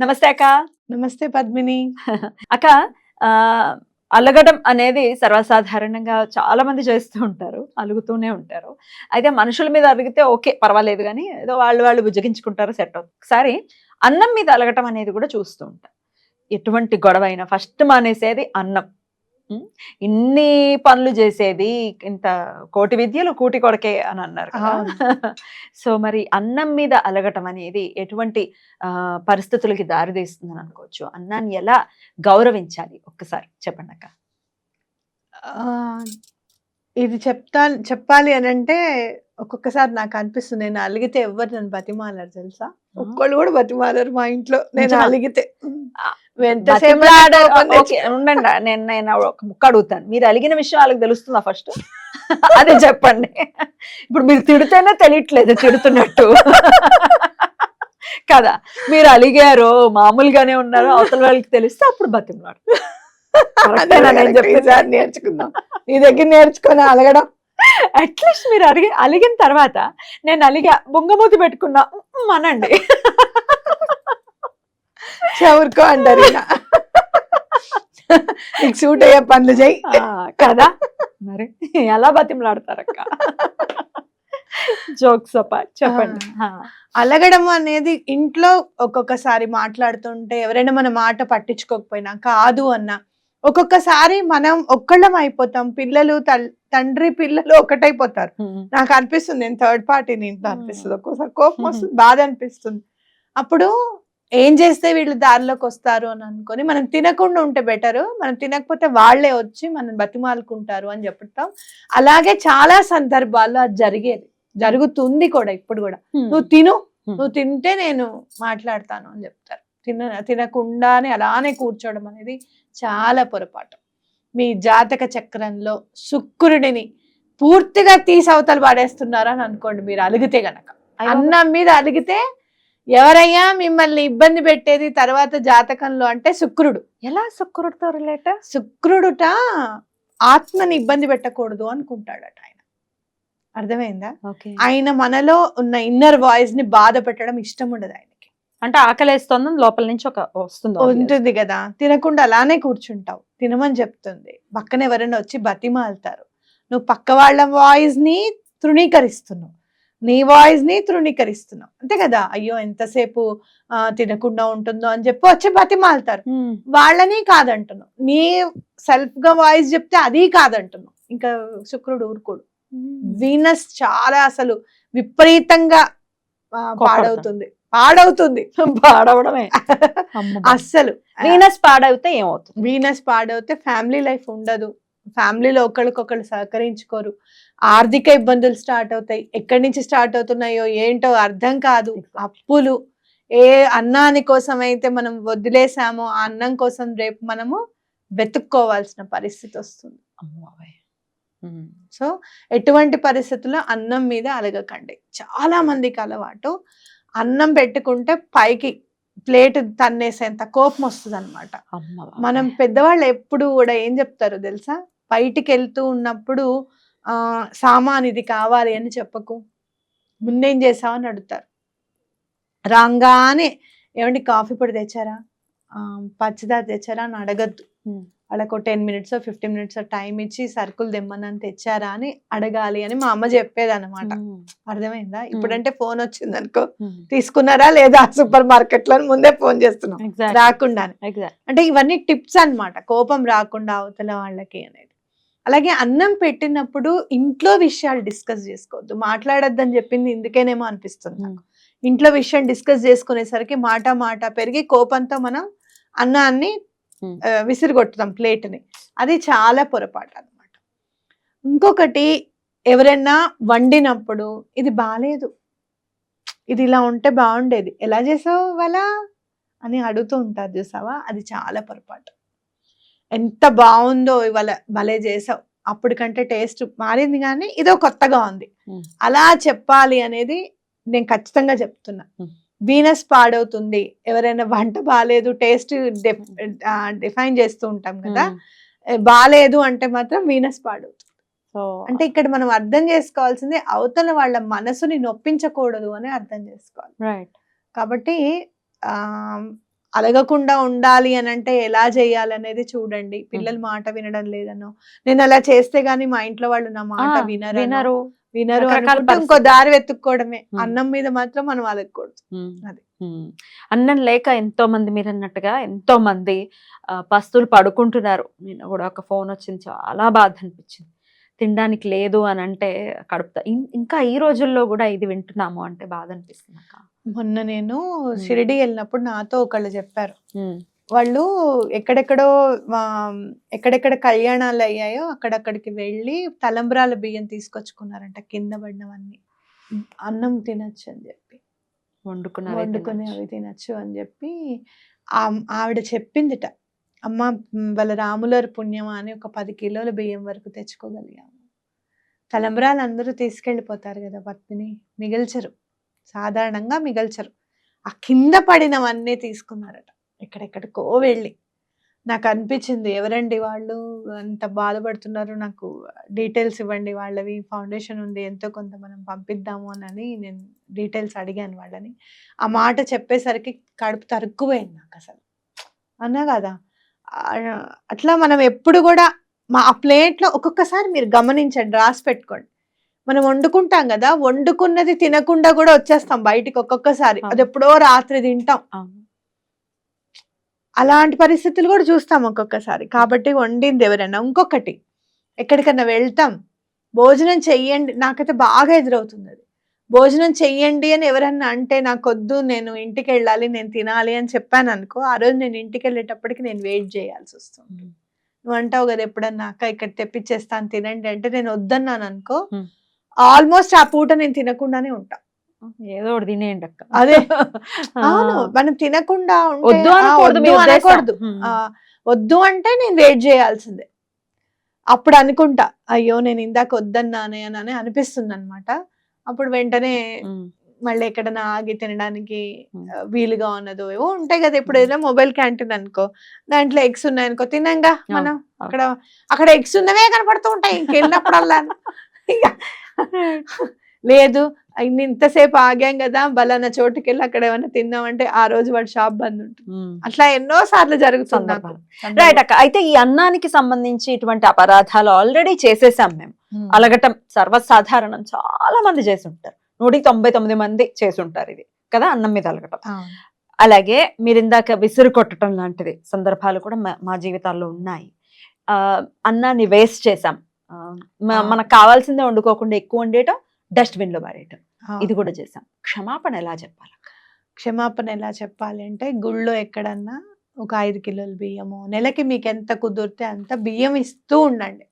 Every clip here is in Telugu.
నమస్తే అక్క. నమస్తే పద్మిని. అక్క ఆ అలగడం అనేది సర్వసాధారణంగా చాలా మంది చేస్తూ ఉంటారు అలుగుతూనే ఉంటారు. అయితే మనుషుల మీద అలిగితే ఓకే పర్వాలేదు కానీ ఏదో వాళ్ళు వాళ్ళు బుజ్జగించుకుంటారు సెట్ ఒకసారి అన్నం మీద అలగటం అనేది కూడా చూస్తూ ఉంటాం. ఎటువంటి గొడవ అయినా ఫస్ట్ మానేసేది అన్నం? ఇన్ని పనులు చేసేది ఇంత కోటి విద్యలు కూటి కొడకే అని అన్నారు. సో మరి అన్నం మీద అలగటం అనేది ఎటువంటి పరిస్థితులకి దారితీస్తుందని అనుకోవచ్చు. అన్నాన్ని ఎలా గౌరవించాలి? ఒక్కసారి చెప్పండి అక్క. ఇది చెప్తా చెప్పాలి అని అంటే ఒక్కొక్కసారి నాకు అనిపిస్తుంది. నేను అలిగితే ఎవరు నన్ను బతిమాలరు తెలుసా? ఒక్కళ్ళు కూడా బతిమాలరు మా ఇంట్లో. నేను? అలిగితే. ఉండండి. నేను నేను ఒక ముక్క అడుగుతాను. మీరు అలిగిన విషయం వాళ్ళకి తెలుస్తుందా ఫస్ట్? అదే చెప్పండి. ఇప్పుడు మీరు తిడితేనే తెలియట్లేదు తిడుతున్నట్టు. కదా మీరు అలిగారు మామూలుగానే ఉన్నారు అవతల వాళ్ళకి తెలిస్తే అప్పుడు బతిమలాడు నేను చెప్పింది? ఈసారి నేర్చుకుందాం. నీ దగ్గర నేర్చుకొని అలగడం. అట్లీస్ట్ మీరు అడిగి అలిగిన తర్వాత నేను అలిగా బొంగమూతి పెట్టుకున్నా అనండి. చవురుకో అంటారు. నీకు సూట్ అయ్యే పనులు చేయి. ఆ, కదా? మరి ఎలా బతిమలాడతారక్క? జోక్స్ చెప్పండి. అలగడం అనేది ఇంట్లో ఒక్కొక్కసారి మాట్లాడుతుంటే ఎవరైనా మన మాట పట్టించుకోకపోయినా కాదు అన్న ఒక్కొక్కసారి మనం ఒక్కళ్ళం అయిపోతాం. పిల్లలు తండ్రి పిల్లలు ఒకటైపోతారు. నాకు అనిపిస్తుంది నేను థర్డ్ పార్టీని ఇంట్లో అనిపిస్తుంది. ఒక్కోసారి కోపం వస్తుంది బాధ అనిపిస్తుంది. అప్పుడు ఏం చేస్తే వీళ్ళు దారిలోకి వస్తారు అని అనుకొని మనం తినకుండా ఉంటే బెటర్. మనం తినకపోతే వాళ్ళే వచ్చి మనం బతిమాలుకుంటారు అని చెప్తాం. అలాగే చాలా సందర్భాల్లో అది జరిగేది. జరుగుతుంది కూడా ఇప్పుడు కూడా. నువ్వు తిను. నువ్వు తింటే నేను మాట్లాడతాను అని చెప్తారు. తిన తినకుండానే అలానే కూర్చోవడం అనేది చాలా పొరపాటు. మీ జాతక చక్రంలో శుక్రుడిని పూర్తిగా తీసి అవతలు పాడేస్తున్నారు అని అనుకోండి మీరు అలిగితే గనక. అన్నం మీద అలిగితే ఎవరయ్యా మిమ్మల్ని ఇబ్బంది పెట్టేది తర్వాత జాతకంలో అంటే శుక్రుడు. ఎలా శుక్రుడితో రిలేట్? శుక్రుడుట ఆత్మని ఇబ్బంది పెట్టకూడదు అనుకుంటాడట ఆయన. అర్థమైందా? ఆయన మనలో ఉన్న ఇన్నర్ వాయిస్ని బాధ పెట్టడం ఇష్టం ఉండదు ఆయనకి. అంటే ఆకలేస్తుంది లోపల నుంచి ఒక వస్తుంది ఉంటుంది కదా. తినకుండా అలానే కూర్చుంటావు. తినమని చెప్తుంది. పక్కన ఎవరైనా వచ్చి బతిమాలుతారు నువ్వు పక్క వాళ్ళ వాయిస్ని తృణీకరిస్తున్నావు. నీ వాయిస్ని తృణీకరిస్తున్నావు. అంతే కదా. అయ్యో ఎంతసేపు తినకుండా ఉంటుందో అని చెప్పి వచ్చి బతిమాలుతారు. వాళ్ళని కాదంటున్నావు. నీ సెల్ఫ్గా వాయిస్ చెప్తే అది కాదంటున్నావు. ఇంకా శుక్రుడు ఊరుకోడు. వీనస్ చాలా అసలు విపరీతంగా పాడవుతుంది. పాడవుతుంది. పాడవడమే. అస్సలు. వీనస్ పాడవుతే ఏమవుతుంది? వీనస్ పాడవుతే ఫ్యామిలీ లైఫ్ ఉండదు. ఫ్యామిలీలో ఒకరికొకరు సహకరించుకోరు. ఆర్థిక ఇబ్బందులు స్టార్ట్ అవుతాయి. ఎక్కడి నుంచి స్టార్ట్ అవుతున్నాయో ఏంటో అర్థం కాదు. అప్పులు. ఏ అన్నాని కోసం అయితే మనం వదిలేసామో ఆ అన్నం కోసం రేపు మనము వెతుక్కోవాల్సిన పరిస్థితి వస్తుంది. సో ఎటువంటి పరిస్థితుల్లో అన్నం మీద అలగకండి. చాలా మందికి అలవాటు. అన్నం పెట్టుకుంటే పైకి ప్లేట్ తన్నేసేంత కోపం వస్తుంది అనమాట. మనం పెద్దవాళ్ళు ఎప్పుడు కూడా ఏం చెప్తారో తెలుసా? బయటికి వెళ్తూ ఉన్నప్పుడు ఆ సామాన్ ఇది కావాలి అని చెప్పకు. ముందేం చేసావని అడుగుతారు. రాగానే ఏమండి కాఫీ పొడి తెచ్చారా? ఆ, పచ్చదార తెచ్చారా అని అడగద్దు. వాళ్ళకు ten minutes fifteen minutes time ఇచ్చి సరుకులు తెమ్మని తెచ్చారా అని అడగాలి అని మా అమ్మ చెప్పేది అనమాట. అర్థమైందా? ఇప్పుడంటే ఫోన్ వచ్చింది అనుకో. తీసుకున్నారా లేదా సూపర్ మార్కెట్లో ముందే ఫోన్ చేస్తున్నాం. Exactly. అంటే ఇవన్నీ టిప్స్ అన్నమాట. కోపం రాకుండా అవతల వాళ్ళకి అనేది. అలాగే అన్నం పెట్టినప్పుడు ఇంట్లో విషయాలు డిస్కస్ చేసుకోవద్దు. మాట్లాడొద్దని చెప్పింది ఇందుకేనేమో అనిపిస్తుంది. ఇంట్లో విషయం డిస్కస్ చేసుకునేసరికి మాట మాట పెరిగి కోపంతో మనం అన్నాన్ని. ఆ, విసిరిగొట్టుతాం ప్లేట్ని. అది చాలా పొరపాటు అన్నమాట. ఇంకొకటి ఎవరైనా వండినప్పుడు ఇది బాగాలేదు ఇది ఇలా ఉంటే బాగుండేది. ఎలా చేసావు వాళ్ళ అని అడుగుతూ ఉంటారు చూసావా? అది చాలా పొరపాటు. ఎంత బాగుందో ఇవాళ భలే చేసావు. అప్పటికంటే టేస్ట్ మారింది కానీ ఇదో కొత్తగా ఉంది. అలా చెప్పాలి అనేది నేను ఖచ్చితంగా చెప్తున్నా. వీనస్ పాడవుతుంది. ఎవరైనా వంట బాగాలేదు టేస్ట్ డిఫైన్ చేస్తూ ఉంటాం కదా. ఏ, బాలేదు అంటే మాత్రం వీనస్ పాడవుతుంది. అంటే ఇక్కడ మనం అర్థం చేసుకోవాల్సింది అవతల వాళ్ళ మనసుని నొప్పించకూడదు అని అర్థం చేసుకోవాలి. రైట్ కాబట్టి ఆ అలగకుండా ఉండాలి అని అంటే ఎలా చేయాలి అనేది చూడండి పిల్లలు మాట వినడం లేదనో. నేను అలా చేస్తే గానీ మా ఇంట్లో వాళ్ళు నా మాట వినరు. వినరు వినరు ఇంకో. దారి వెతుక్కోవడమే. అన్నం మీద మాత్రం మనం అలగకూడదు. అది. అన్నం లేక ఎంతో మంది మీరు అన్నట్టుగా ఎంతో మంది ఆ, పస్తులు పడుకుంటున్నారు. నిన్న కూడా ఒక ఫోన్ వచ్చింది. చాలా బాధ అనిపించింది. తినడానికి లేదు అని అంటే కడుపుతా ఇంకా ఈ రోజుల్లో కూడా ఇది వింటున్నాము అంటే బాధ అనిపిస్తుంది. మొన్న నేను షిరిడి వెళ్ళినప్పుడు నాతో ఒకళ్ళు చెప్పారు. వాళ్ళు ఎక్కడెక్కడో ఎక్కడెక్కడ కళ్యాణాలు అయ్యాయో అక్కడక్కడికి వెళ్ళి తలంబ్రాల బియ్యం తీసుకొచ్చుకున్నారంట కింద పడినవన్నీ అన్నం తినచ్చు అని చెప్పి వండుకున్నవే వండుకొని. అవి తినచ్చు అని చెప్పి ఆవిడ చెప్పిందిట అమ్మ వాళ్ళ రాములవారి పుణ్యమా అని ఒక పది కిలోల బియ్యం వరకు తెచ్చుకోగలిగాము. తలంబరాలు అందరూ తీసుకెళ్ళిపోతారు కదా పత్తిని మిగల్చరు. సాధారణంగా మిగల్చరు. ఆ కింద పడినవన్నీ తీసుకున్నారట. ఎక్కడెక్కడికో వెళ్ళి. నాకు అనిపించింది ఎవరండి వాళ్ళు? అంత బాధపడుతున్నారు? నాకు డీటెయిల్స్ ఇవ్వండి వాళ్ళవి. ఫౌండేషన్ ఉంది ఎంతో కొంత మనం పంపిద్దాము అని నేను డీటెయిల్స్ అడిగాను వాళ్ళని. ఆ మాట చెప్పేసరికి కడుపు తరుక్కుపోయింది నాకు అసలు. అన్నా కదా అట్లా మనం ఎప్పుడు కూడా మా ఆ ప్లేట్లో ఒక్కొక్కసారి మీరు గమనించండి రాసి పెట్టుకోండి. మనం వండుకుంటాం కదా వండుకున్నది తినకుండా కూడా వచ్చేస్తాం బయటికి ఒక్కొక్కసారి. అది ఎప్పుడో రాత్రి తింటాం. అలాంటి పరిస్థితులు కూడా చూస్తాం ఒక్కొక్కసారి. కాబట్టి వండింది ఎవరైనా ఇంకొకటి ఎక్కడికన్నా వెళ్తాం భోజనం చెయ్యండి నాకైతే బాగా ఎదురవుతుంది అది. భోజనం చెయ్యండి అని ఎవరన్నా అంటే నాకు వద్దు నేను ఇంటికి వెళ్ళాలి నేను తినాలి అని చెప్పాను అనుకో ఆ రోజు నేను ఇంటికి వెళ్ళేటప్పటికి నేను వెయిట్ చేయాల్సి వస్తుంది. నువ్వు అంటావు కదా ఎప్పుడన్నా అక్క ఇక్కడ తెప్పించేస్తాను తినండి అంటే నేను వద్దన్నాను అనుకో. ఆల్మోస్ట్ ఆ పూట నేను తినకుండానే ఉంటా. ఏదో ఒకటి తినేయండి అక్క. అదే. అవును మనం తినకుండా వద్దు అనకూడదు వద్దు అంటే నేను వెయిట్ చేయాల్సిందే. అప్పుడు అనుకుంటా అయ్యో నేను ఇందాక వద్దన్నానే అని అనిపిస్తుంది అనమాట అప్పుడు వెంటనే. మళ్ళీ ఎక్కడైనా ఆగి తినడానికి వీలుగా ఉన్నదో ఏవో ఉంటాయి కదా. ఇప్పుడు ఏదైనా మొబైల్ క్యాంటీన్ అనుకో దాంట్లో ఎగ్స్ ఉన్నాయనుకో తినంగా మనం? అక్కడ అక్కడ ఎగ్స్ ఉన్నవే కనపడుతూ ఉంటాయి. ఇంకెళ్ళినప్పుడల్లా ఇక లేదు ఇంతసేపు ఆగాం కదా బలానా చోటుకి వెళ్ళి అక్కడ ఏమైనా తిందామంటే ఆ రోజు వాడు షాప్ బంద్ ఉంటుంది. అట్లా ఎన్నో సార్లు జరుగుతుంది. రైట్ అక్క. అయితే ఈ అన్నానికి సంబంధించి ఇటువంటి అపరాధాలు ఆల్రెడీ చేసేసాం మేము. అలగటం సర్వసాధారణం చాలా మంది చేసి ఉంటారు నూటికి తొంభై తొమ్మిది మంది చేసి ఉంటారు ఇది. కదా? అన్నం మీద అలగటం. అలాగే మీరు ఇందాక విసురు కొట్టడం లాంటిది సందర్భాలు కూడా మా- జీవితాల్లో ఉన్నాయి. ఆ అన్నాన్ని వేస్ట్ చేసాం. మనకు కావాల్సిందే వండుకోకుండా ఎక్కువ వండేయటం డస్ట్బిన్లో పడేయటం. ఇది కూడా చేసాం క్షమాపణ ఎలా చెప్పాలి? క్షమాపణ ఎలా చెప్పాలి అంటే గుళ్ళో ఎక్కడన్నా ఒక ఐదు కిలోల బియ్యము నెలకి మీకు ఎంత కుదిరితే అంత బియ్యం ఇస్తూ ఉండండి.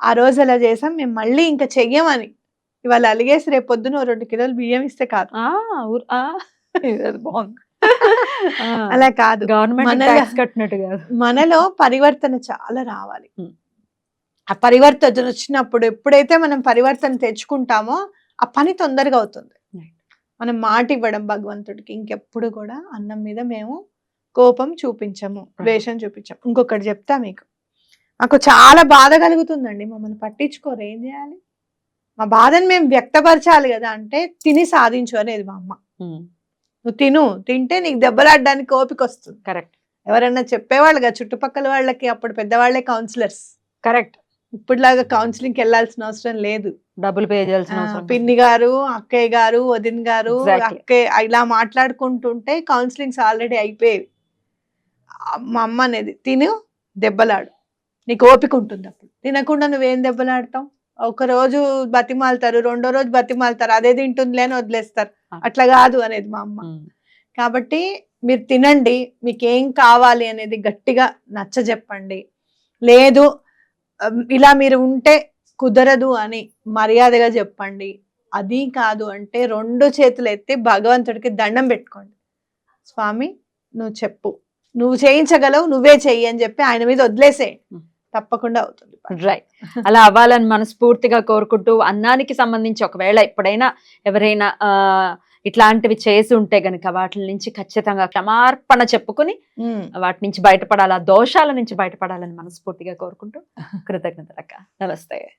ఆ రోజు అలా చేసాం? మేము మళ్ళీ ఇంకా చెయ్యమని. ఇవాళ అలిగేసి రేపు పొద్దున రెండు కిలోలు బియ్యం ఇస్తే కాదు. బాగుంది. అలా కాదు. గవర్నమెంట్ కట్టినట్టు కాదు. మనలో పరివర్తన చాలా రావాలి. ఆ పరివర్తన వచ్చినప్పుడు ఎప్పుడైతే మనం పరివర్తన తెచ్చుకుంటామో ఆ పని తొందరగా అవుతుంది. మనం మాట ఇవ్వడం భగవంతుడికి ఇంకెప్పుడు కూడా అన్నం మీద మేము కోపం చూపించము. ద్వేషం చూపించము. ఇంకొకటి చెప్తా మీకు. మాకు చాలా బాధ కలుగుతుందండి. మమ్మల్ని పట్టించుకోరు. ఏం చేయాలి? మా బాధను మేము వ్యక్తపరచాలి కదా. అంటే తిని సాధించు అనేది మా అమ్మ. నువ్వు తిను. తింటే నీకు దెబ్బలాడడానికి ఓపిక వస్తుంది. కరెక్ట్. ఎవరన్నా చెప్పేవాళ్ళుగా చుట్టుపక్కల వాళ్ళకి అప్పుడు పెద్దవాళ్ళే కౌన్సిలర్స్ కరెక్ట్. ఇప్పుడులాగా కౌన్సిలింగ్కి వెళ్ళాల్సిన అవసరం లేదు. డబ్బులు పే చేయాల్సిన అవసరం. పిన్ని గారు అక్కయ్య గారు వదిన్ గారు. అక్కయ్య ఇలా మాట్లాడుకుంటుంటే కౌన్సిలింగ్స్ ఆల్రెడీ అయిపోయేవి. మా అమ్మ అనేది తిను దెబ్బలాడు. నీకు ఓపిక ఉంటుంది అప్పుడు. తినకుండా నువ్వేం దెబ్బలాడతావు? ఒక రోజు బతిమాలుతారు రెండో రోజు బతిమాలుతారు అదే తింటుందిలే అని వదిలేస్తారు. అట్లా కాదు అనేది మా అమ్మ. కాబట్టి మీరు తినండి మీకు ఏం కావాలి అనేది గట్టిగా నచ్చ చెప్పండి లేదు ఇలా మీరు ఉంటే కుదరదు అని మర్యాదగా చెప్పండి. అది కాదు అంటే రెండు చేతులు ఎత్తి భగవంతుడికి దండం పెట్టుకోండి. స్వామి నువ్వు చెప్పు. నువ్వు చేయించగలవు నువ్వే చెయ్యి అని చెప్పి ఆయన మీద వదిలేసే. తప్పకుండా అవుతుంది రైట్ అలా అవ్వాలని మనస్ఫూర్తిగా కోరుకుంటూ అన్నానికి సంబంధించి ఒకవేళ ఎప్పుడైనా ఎవరైనా ఇట్లాంటివి చేసి ఉంటే గనుక వాటి నుంచి ఖచ్చితంగా క్షమార్పణ చెప్పుకుని. వాటి నుంచి బయటపడాలా దోషాల నుంచి బయటపడాలని మనస్ఫూర్తిగా కోరుకుంటూ కృతజ్ఞతలక్క. నమస్తే.